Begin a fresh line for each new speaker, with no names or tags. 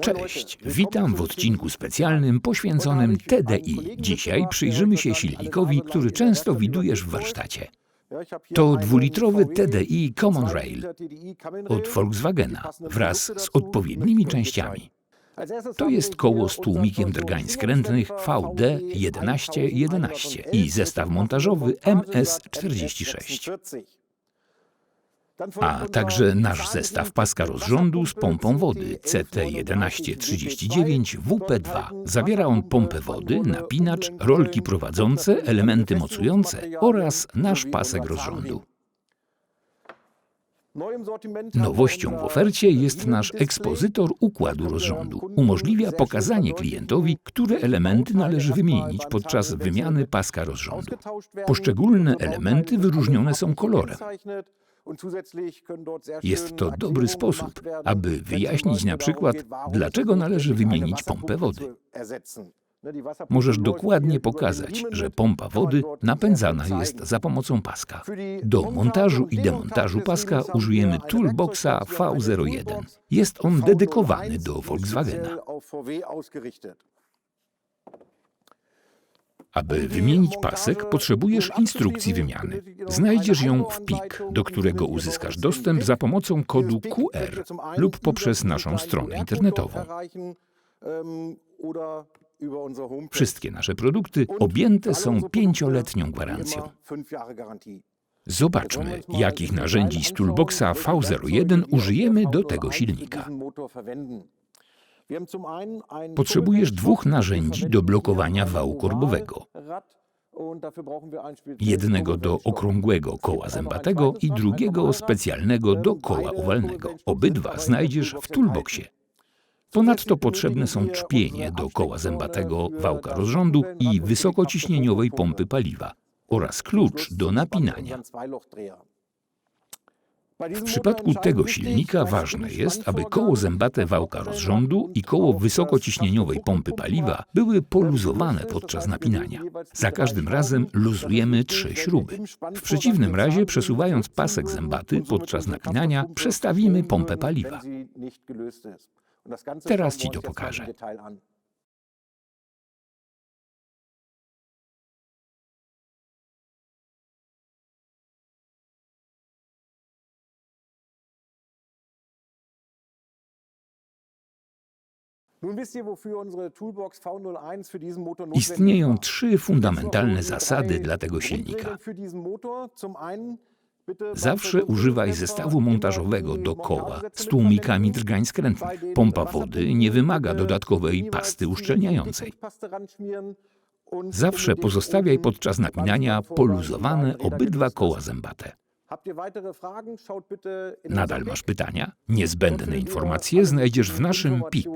Cześć, witam w odcinku specjalnym poświęconym TDI. Dzisiaj przyjrzymy się silnikowi, który często widujesz w warsztacie. To dwulitrowy TDI Common Rail od Volkswagena wraz z odpowiednimi częściami. To jest koło z tłumikiem drgań skrętnych VD1111 i zestaw montażowy MS46 a także nasz zestaw paska rozrządu z pompą wody CT1139 WP2. Zawiera on pompę wody, napinacz, rolki prowadzące, elementy mocujące oraz nasz pasek rozrządu. Nowością w ofercie jest nasz ekspozytor układu rozrządu. Umożliwia pokazanie klientowi, które elementy należy wymienić podczas wymiany paska rozrządu. Poszczególne elementy wyróżnione są kolorem. Jest to dobry sposób, aby wyjaśnić na przykład, dlaczego należy wymienić pompę wody. Możesz dokładnie pokazać, że pompa wody napędzana jest za pomocą paska. Do montażu i demontażu paska użyjemy Toolboxa V01. Jest on dedykowany do Volkswagena. Aby wymienić pasek, potrzebujesz instrukcji wymiany. Znajdziesz ją w PIK, do którego uzyskasz dostęp za pomocą kodu QR lub poprzez naszą stronę internetową. Wszystkie nasze produkty objęte są pięcioletnią gwarancją. Zobaczmy, jakich narzędzi z Toolboxa V01 użyjemy do tego silnika. Potrzebujesz dwóch narzędzi do blokowania wału korbowego. Jednego do okrągłego koła zębatego i drugiego specjalnego do koła owalnego. Obydwa znajdziesz w toolboxie. Ponadto potrzebne są czpienie do koła zębatego wałka rozrządu i wysokociśnieniowej pompy paliwa oraz klucz do napinania. W przypadku tego silnika ważne jest, aby koło zębate wałka rozrządu i koło wysokociśnieniowej pompy paliwa były poluzowane podczas napinania. Za każdym razem luzujemy trzy śruby. W przeciwnym razie, przesuwając pasek zębaty podczas napinania, przestawimy pompę paliwa. Teraz Ci to pokażę. Istnieją trzy fundamentalne zasady dla tego silnika. Zawsze używaj zestawu montażowego do koła z tłumikami drgań skrętnych. Pompa wody nie wymaga dodatkowej pasty uszczelniającej. Zawsze pozostawiaj podczas napinania poluzowane obydwa koła zębate. Nadal masz pytania? Niezbędne informacje znajdziesz w naszym PIK.